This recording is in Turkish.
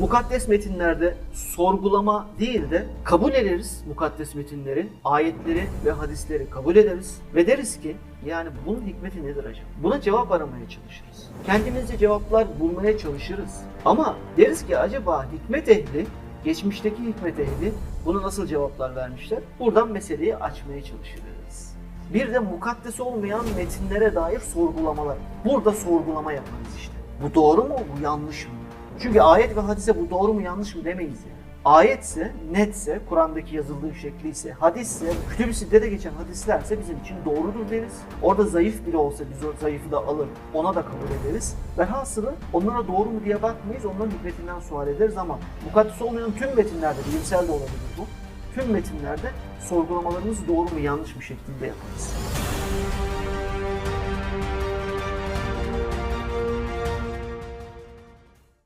Mukaddes metinlerde sorgulama değil de kabul ederiz mukaddes metinleri, ayetleri ve hadisleri kabul ederiz ve deriz ki yani bunun hikmeti nedir acaba? Buna cevap aramaya çalışırız. Kendimizce cevaplar bulmaya çalışırız. Ama deriz ki acaba hikmet ehli, geçmişteki hikmet ehli bunu nasıl cevaplar vermişler? Buradan meseleyi açmaya çalışırız. Bir de mukaddes olmayan metinlere dair sorgulamalar. Burada sorgulama yaparız işte. Bu doğru mu, bu yanlış mı? Çünkü ayet ve hadise bu doğru mu yanlış mı demeyiz yani. Ayetse, netse, Kur'an'daki yazıldığı şekliyse, hadisse, kütüb-i geçen hadislerse bizim için doğrudur deriz. Orada zayıf bile olsa biz o zayıfı da alır, ona da kabul ederiz. Ve hasılı onlara doğru mu diye bakmayız, onların hikmetinden sual ederiz ama mukaddes olmayan tüm metinlerde, bilimsel de olabilir bu, tüm metinlerde sorgulamalarımızı doğru mu yanlış mı şeklinde yaparız.